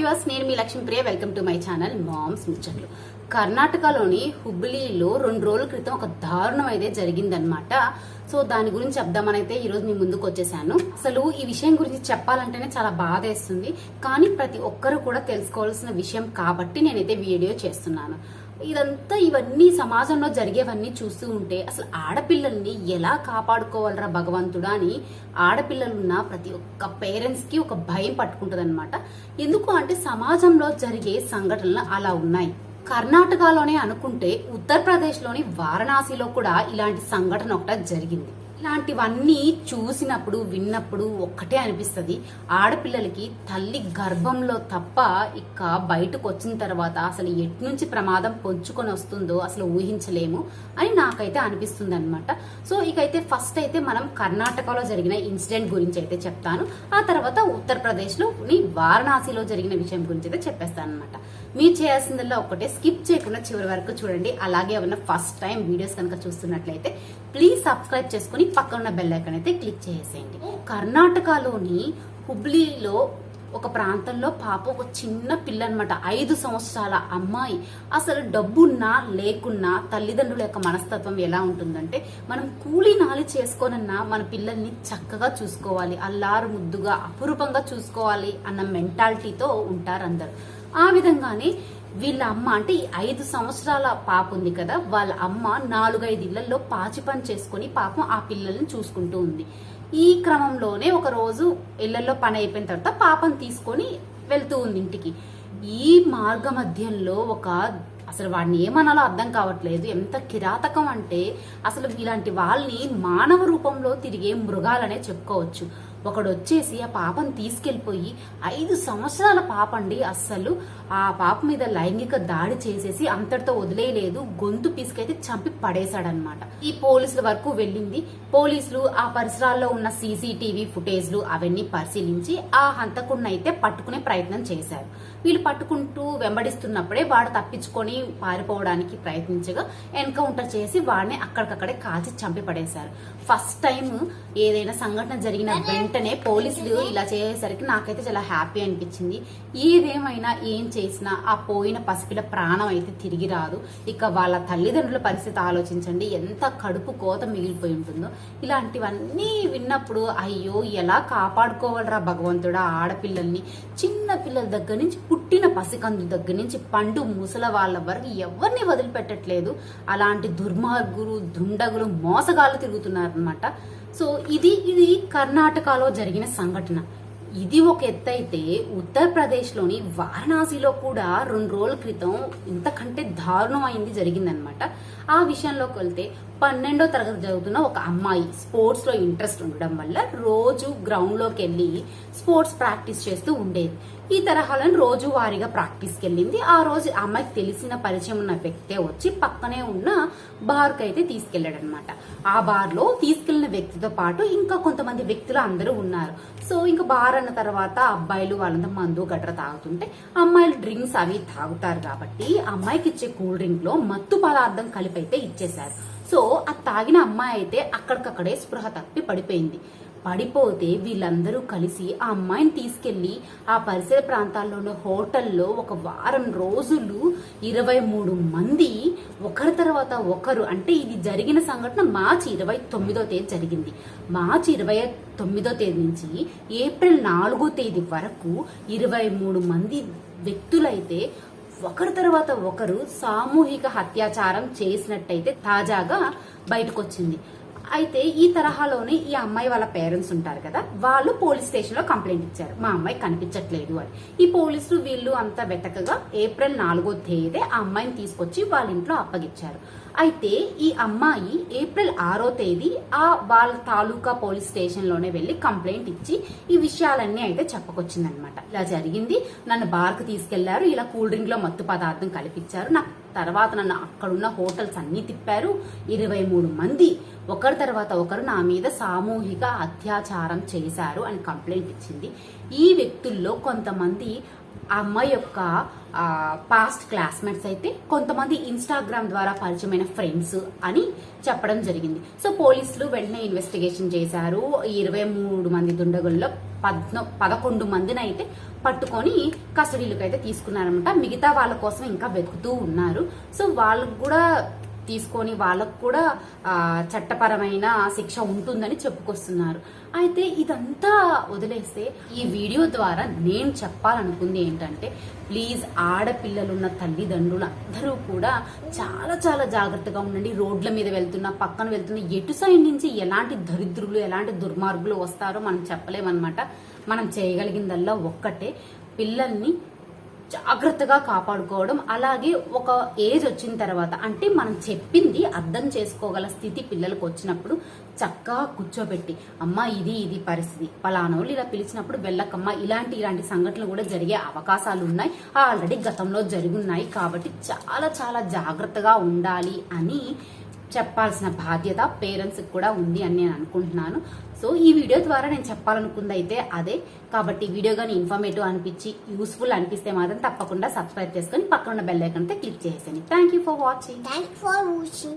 Viewers నేను మీ Lakshmipriya welcome to my channel moms ముచ్చట్లు కర్ణాటకలోని హుబ్లీలో రెండు రోజుల క్రితం ఒక దారుణం అయితే జరిగిందనమాట సో దాని గురించి చెప్దామని అయితే ఈరోజు మీ ముందుకు వచ్చేసాను. అసలు ఈ విషయం గురించి చెప్పాలంటేనే చాలా బాధ వేస్తుంది. కానీ ప్రతి ఒక్కరు కూడా తెలుసుకోవాల్సిన విషయం కాబట్టి నేనైతే వీడియో చేస్తున్నాను. ఇదంతా ఇవన్నీ సమాజంలో జరిగేవన్నీ చూస్తూ ఉంటే అసలు ఆడపిల్లల్ని ఎలా కాపాడుకోవాలరా భగవంతుడా అని ఆడపిల్లలున్న ప్రతి ఒక్క పేరెంట్స్కి ఒక భయం పట్టుకుంటుంది ఎందుకు అంటే సమాజంలో జరిగే సంఘటనలు అలా ఉన్నాయి. కర్ణాటకలోనే అనుకుంటే ఉత్తరప్రదేశ్లోని వారణాసిలో కూడా ఇలాంటి సంఘటన ఒకటి జరిగింది. ఇలాంటివన్నీ చూసినప్పుడు విన్నప్పుడు ఒక్కటే అనిపిస్తుంది. ఆడపిల్లలకి తల్లి గర్భంలో తప్ప ఇక బయటకు వచ్చిన తర్వాత అసలు ఎటు నుంచి ప్రమాదం పొంచుకొని వస్తుందో అసలు ఊహించలేము అని నాకైతే అనిపిస్తుంది అనమాట సో ఇకైతే ఫస్ట్ అయితే మనం కర్ణాటకలో జరిగిన ఇన్సిడెంట్ గురించి అయితే చెప్తాను. ఆ తర్వాత ఉత్తరప్రదేశ్లో వారణాసిలో జరిగిన విషయం గురించి అయితే చెప్పేస్తాను అనమాట మీరు చేయాల్సిందల్లా ఒకటే స్కిప్ చేయకుండా చివరి వరకు చూడండి. అలాగే ఏమన్నా ఫస్ట్ టైం వీడియోస్ కనుక చూస్తున్నట్లయితే ప్లీజ్ సబ్స్క్రైబ్ చేసుకుని పక్కనున్న బెల్ ఐకన్ అయితే క్లిక్ చేసేయండి. కర్ణాటకలోని హుబ్లీలో ఒక ప్రాంతంలో పాప ఒక చిన్న పిల్ల అనమాట ఐదు సంవత్సరాల అమ్మాయి. అసలు డబ్బున్నా లేకున్నా తల్లిదండ్రుల యొక్క మనస్తత్వం ఎలా ఉంటుందంటే మనం కూలీ నాలి చేసుకోనన్నా మన పిల్లల్ని చక్కగా చూసుకోవాలి అల్లారు ముద్దుగా అపురూపంగా చూసుకోవాలి అన్న మెంటాలిటీతో ఉంటారు అందరు ఆ విధంగానే వీళ్ళ అమ్మ అంటే ఈ ఐదు సంవత్సరాల పాప ఉంది కదా వాళ్ళ అమ్మ నాలుగైదు ఇళ్ళలో పాచి పని చేసుకుని పాపం ఆ పిల్లల్ని చూసుకుంటూ ఉంది. ఈ క్రమంలోనే ఒక రోజు ఇళ్ళలో పని అయిపోయిన తర్వాత పాపను తీసుకొని వెళ్తూ ఉంది ఇంటికి. ఈ మార్గ మధ్యంలో ఒక అసలు వాడిని ఏమనాలో అర్థం కావట్లేదు. ఎంత కిరాతకం అంటే అసలు ఇలాంటి వాళ్ళని మానవ రూపంలో తిరిగే మృగాలనే చెప్పుకోవచ్చు. ఒకడు వచ్చేసి ఆ పాపను తీసుకెళ్ళిపోయి ఐదు సంవత్సరాల పాప అండి అస్సలు ఆ పాప మీద లైంగిక దాడి చేసేసి అంతటితో వదిలేయలేదు. గొంతు పీసుకైతే చంపి పడేశాడనమాట ఈ పోలీసుల వరకు వెళ్ళింది. పోలీసులు ఆ పరిసరాల్లో ఉన్న సీసీటీవీ ఫుటేజ్లు అవన్నీ పరిశీలించి ఆ హంతకుడిని అయితే పట్టుకునే ప్రయత్నం చేశారు. వీళ్ళు పట్టుకుంటూ వెంబడిస్తున్నప్పుడే వాడు తప్పించుకొని పారిపోవడానికి ప్రయత్నించగా ఎన్కౌంటర్ చేసి వాడిని అక్కడికక్కడే కాల్చి చంపి పడేశారు. ఫస్ట్ టైం ఏదైనా సంఘటన జరిగిన వెంటనే పోలీసులు ఇలా చేసేసరికి నాకైతే చాలా హ్యాపీ అనిపించింది. ఏదేమైనా ఏం చేసినా ఆ పోయిన పసిపిల్ల ప్రాణం అయితే తిరిగి రాదు. ఇక వాళ్ళ తల్లిదండ్రుల పరిస్థితి ఆలోచించండి. ఎంత కడుపు కోత మిగిలిపోయి ఉంటుందో. ఇలాంటివన్నీ విన్నప్పుడు అయ్యో ఎలా కాపాడుకోవాలరా భగవంతుడా ఆడపిల్లల్ని. చిన్న పిల్లల దగ్గర నుంచి పుట్టిన పసికందు దగ్గర నుంచి పండు ముసల వాళ్ళ వరకు ఎవరిని వదిలిపెట్టట్లేదు. అలాంటి దుర్మార్గులు దుండగులు మోసగాళ్ళు తిరుగుతున్నారనమాట సో ఇది ఇది కర్ణాటకలో జరిగిన సంఘటన. ఇది ఒక ఎత్తైతే ఉత్తరప్రదేశ్లోని వారణాసిలో కూడా రెండు రోజుల క్రితం ఇంతకంటే దారుణమైంది జరిగిందనమాట ఆ విషయంలోకి వెళ్తే పన్నెండో తరగతి చదువుతున్న ఒక అమ్మాయి స్పోర్ట్స్లో ఇంట్రెస్ట్ ఉండడం వల్ల రోజు గ్రౌండ్లోకి వెళ్ళి స్పోర్ట్స్ ప్రాక్టీస్ చేస్తూ ఉండేది. ఈ తరహాలను రోజు వారీగా ప్రాక్టీస్కి వెళ్ళింది. ఆ రోజు ఆ అమ్మాయికి తెలిసిన పరిచయం ఉన్న వ్యక్తే వచ్చి పక్కనే ఉన్న బార్కి అయితే తీసుకెళ్ళాడనమాట ఆ బార్లో తీసుకెళ్ళిన వ్యక్తితో పాటు ఇంకా కొంతమంది వ్యక్తులు అందరూ ఉన్నారు. సో ఇంకా బార్ అన్న తర్వాత అబ్బాయిలు వాళ్ళంతా మందు గట్ర తాగుతుంటే అమ్మాయిలు డ్రింక్స్ అవి తాగుతారు కాబట్టి అమ్మాయికి ఇచ్చే కూల్ డ్రింక్లో మత్తు పదార్థం కలిపి అయితే ఇచ్చేశారు. సో ఆ తాగిన అమ్మాయి అయితే అక్కడికక్కడే స్పృహ తప్పి పడిపోయింది. పడిపోతే వీళ్ళందరూ కలిసి ఆ అమ్మాయిని తీసుకెళ్ళి ఆ పరిసర ప్రాంతాల్లోని హోటల్లో ఒక వారం రోజులు ఇరవై మూడు మంది ఒకరి తర్వాత ఒకరు అంటే ఇది జరిగిన సంఘటన మార్చి ఇరవై తొమ్మిదో తేదీ జరిగింది. మార్చి ఇరవై తొమ్మిదో తేదీ నుంచి ఏప్రిల్ నాలుగో తేదీ వరకు ఇరవై మూడు మంది వ్యక్తులైతే ఒకరి తర్వాత ఒకరు సామూహిక అత్యాచారం చేసినట్టయితే తాజాగా బయటకొచ్చింది. అయితే ఈ తరహాలోనే ఈ అమ్మాయి వాళ్ళ పేరెంట్స్ ఉంటారు కదా వాళ్ళు పోలీస్ స్టేషన్లో కంప్లైంట్ ఇచ్చారు. మా అమ్మాయి కనిపించట్లేదు అని. ఈ పోలీసులు వీళ్ళు అంతా వెతకగా ఏప్రిల్ నాలుగో తేదీ ఆ అమ్మాయిని తీసుకొచ్చి వాళ్ళ ఇంట్లో అప్పగిచ్చారు అయితే ఈ అమ్మాయి ఏప్రిల్ ఆరో తేదీ ఆ వాళ్ళ తాలూకా పోలీస్ స్టేషన్లోనే కంప్లైంట్ ఇచ్చి ఈ విషయాలన్నీ అయితే చెప్పకొచ్చిందనమాట. ఇలా జరిగింది. నన్ను బార్కు తీసుకెళ్ళారు. ఇలా కూల్ డ్రింక్లో మత్తు పదార్థం కల్పించారు నాకు తర్వాత నన్ను అక్కడున్న హోటల్స్ అన్నీ తిప్పారు. ఇరవై మూడు మంది ఒకరి తర్వాత ఒకరు నా మీద సామూహిక అత్యాచారం చేశారు అని కంప్లైంట్ ఇచ్చింది. ఈ వ్యక్తుల్లో కొంతమంది ఆ అమ్మాయి యొక్క పాస్ట్ క్లాస్మేట్స్ అయితే కొంతమంది ఇన్స్టాగ్రామ్ ద్వారా పరిచయమైన ఫ్రెండ్స్ అని చెప్పడం జరిగింది. సో పోలీసులు వెంటనే ఇన్వెస్టిగేషన్ చేశారు. ఇరవై మూడు మంది దుండగుల్లో పద్నో పదకొండు మందిని అయితే పట్టుకొని కస్టడీలకు అయితే తీసుకున్నారనమాట మిగతా వాళ్ళ కోసం ఇంకా వెతుకుతూ ఉన్నారు. సో వాళ్ళకు కూడా తీసుకొని వాళ్ళకు కూడా చట్టపరమైన శిక్ష ఉంటుందని చెప్పుకొస్తున్నారు. అయితే ఇదంతా వదిలేస్తే ఈ వీడియో ద్వారా నేను చెప్పాలనుకుంది ఏంటంటే ప్లీజ్ ఆడపిల్లలున్న తల్లిదండ్రులు అందరూ కూడా చాలా చాలా జాగ్రత్తగా ఉండండి. రోడ్ల మీద వెళ్తున్న పక్కన వెళ్తున్న ఎటు సైడ్ నుంచి ఎలాంటి దరిద్రులు ఎలాంటి దుర్మార్గులు వస్తారో మనం చెప్పలేమన్నమాట. మనం చేయగలిగిందల్లా ఒక్కటే. పిల్లల్ని జాగ్రత్తగా కాపాడుకోవడం అలాగే ఒక ఏజ్ వచ్చిన తర్వాత అంటే మనం చెప్పింది అర్థం చేసుకోగల స్థితి పిల్లలకు వచ్చినప్పుడు చక్కగా కూర్చోబెట్టి అమ్మ ఇది ఇది పరిస్థితి. పలానోళ్ళు ఇలా పిలిచినప్పుడు వెళ్ళకమ్మ ఇలాంటి ఇలాంటి సంఘటనలు కూడా జరిగే అవకాశాలు ఉన్నాయి. ఆల్రెడీ గతంలో జరుగున్నాయి కాబట్టి చాలా చాలా జాగ్రత్తగా ఉండాలి అని చెప్పాల్సిన బాధ్యత పేరెంట్స్కి కూడా ఉంది అని నేను అనుకుంటున్నాను. సో ఈ వీడియో ద్వారా నేను చెప్పాలనుకుంది అయితే అదే. కాబట్టి వీడియో కానీ ఇన్ఫర్మేటివ్ అనిపించి యూస్ఫుల్ అనిపిస్తే మాత్రం తప్పకుండా సబ్స్క్రైబ్ చేసుకొని పక్కన ఉన్న బెల్ క్లిక్ చేసేయండి. Thank you for watching. Thanks for watching.